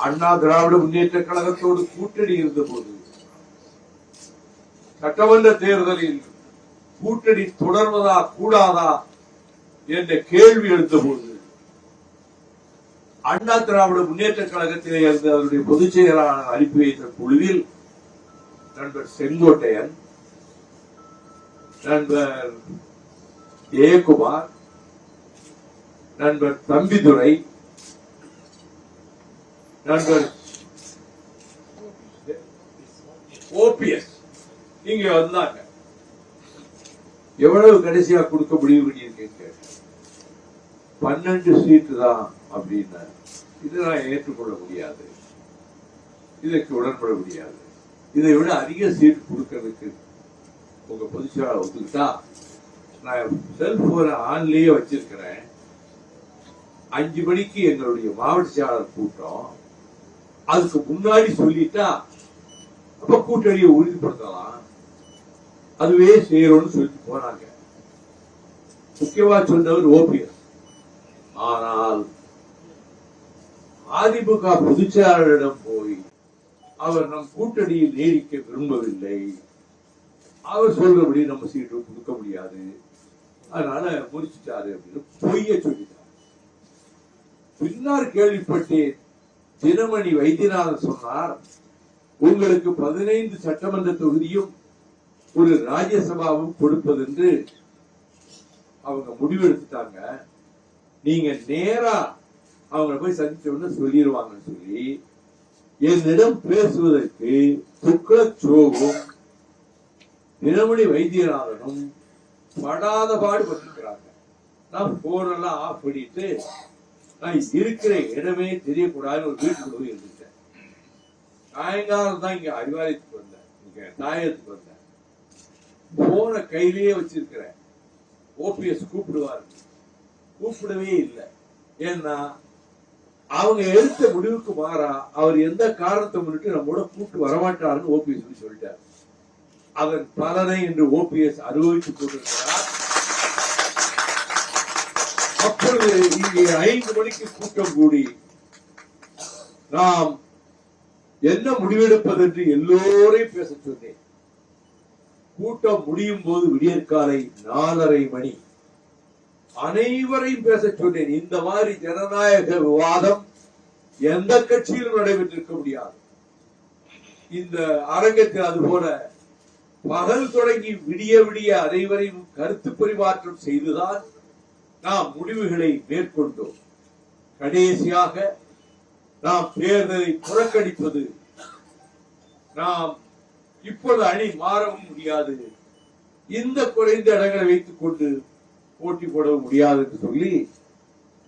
அண்ணா திராவிட முன்னேற்ற கழகத்தோடு கூட்டணி இருந்த போது சட்டமன்ற தேர்தலில் கூட்டணி தொடர்வதா கூடாதா என்ற கேள்வி எழுந்தபோது அண்ணா திராவிட முன்னேற்ற கழகத்திலே இருந்த அவருடைய பொதுச் செயலாளர் அனுப்பி வைத்த குழுவில் நண்பர் செங்கோட்டையன் நண்பர் ஜெயக்குமார் நண்பர் தம்பிதுரை நண்பர் ஓபிஎஸ் இங்க வந்தாங்க. எவ்வளவு கடைசியா கொடுக்க முடிவு பண்ணியிருக்கேன்னு கேட்டேன் பன்னெண்டு சீட்டு தான் அப்படின்னா இதை நான் ஏற்றுக்கொள்ள முடியாது. இதற்கு உடன்பட முடியாது. இதை விட அதிக சீட் கொடுக்கறதுக்கு உங்க பொதுச்செயலாளர் ஒத்துக்கிட்டா நான் செல்போனை ஆன்லயே வச்சிருக்கிறேன். அஞ்சு மணிக்கு எங்களுடைய மாவட்ட செயலாளர் கூட்டம். அதுக்கு முன்னாடி சொல்லிட்டா அப்ப கூட்டணியை உறுதிப்படுத்தலாம். அதுவே செய்யறோம்னு சொல்லிட்டு போனாங்க. முக்கியமா சொன்னவர் ஓபிஎஸ். ஆனால் அதிமுக பொதுச்செயலாளரிடம் போய் அவர் நம் கூட்டணியில் நீடிக்க விரும்பவில்லை. அவர் சொல்றபடி நம்ம சீட்டு கொடுக்க முடியாது. அதனால முடிச்சிட்டாரு அப்படின்னு பொய்ய சொல்லிட்டார். பின்னால் கேள்விப்பட்டேன். தினமணி வைத்தியநாதன் சொன்னார் உங்களுக்கு பதினைந்து சட்டமன்ற தொகுதியும் ஒரு ராஜ்யசபாவும் கொடுப்பதென்று அவங்க முடிவெடுத்துட்டாங்க. நீங்க நேரா அவங்கள போய் சந்திச்ச உடனே சொல்லிடுவாங்கன்னு சொல்லி என்னிடம் பேசுவதற்கு துக்ளச்சோவும் தினமணி வைத்தியநாதனும் படாத பாடு பட்டிருக்கிறாங்க. நான் போனெல்லாம் ஆஃப் பண்ணிட்டு நான் இருக்கிற இடமே தெரியக்கூடாதுன்னு ஒரு வீட்டுக்கு போய் இருந்துட்டேன். சாயங்காலம் தான் இங்க அறிவாலயத்துக்கு வந்தேன். இங்க தாயத்துக்கு வந்தேன். போன கையிலேயே வச்சிருக்கிறேன். ஓபிஎஸ் கூப்பிடுவாரு. கூப்பிடவே இல்லை. ஏன்னா அவங்க எடுத்த முடிவுக்கு மாறா அவர் எந்த காரணத்தை முன்னிட்டு நம்மோட கூப்பிட்டு வரமாட்டாருன்னு ஓபிஎஸ் சொல்லிட்டார். அதன் பலனை இன்று ஓபிஎஸ் அனுபவித்துக் கொண்டிருக்கிறார். அப்பொழுது இங்கே ஐந்து மணிக்கு கூட்டம் கூடி நாம் என்ன முடிவெடுப்பது என்று எல்லோரையும் பேச சொன்னேன். கூட்டம் முடியும் போது விடியற்காலை நாலரை மணி. அனைவரையும் பேச சொன்னேன். இந்த மாதிரி ஜனநாயக விவாதம் எந்த கட்சியிலும் நடைபெற்றிருக்க முடியாது. இந்த அரங்கத்தில் அதுபோல பகல் தொடங்கி விடிய விடிய அனைவரையும் கருத்து பரிமாற்றம் செய்துதான் நாம் முடிவுகளை மேற்கொண்டோம். கடைசியாக நாம் தேர்தலை புறக்கணிப்பது. நாம் இப்பொழுது அணி மாறவும் முடியாது. இந்த குறைந்த இடங்களை வைத்துக் கொண்டு போட்டி போடவும் முடியாது என்று சொல்லி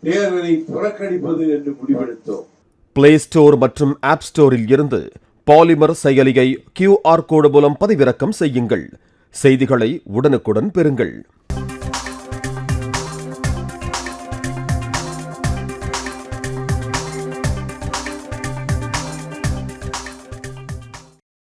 தேர்தலை புறக்கணிப்பது என்று முடிவெடுத்தோம். பிளே ஸ்டோர் மற்றும் ஆப் ஸ்டோரில் இருந்து பாலிமர் செயலியை கியூஆர் கோடு மூலம் பதிவிறக்கம் செய்யுங்கள். செய்திகளை உடனுக்குடன் பெறுங்கள்.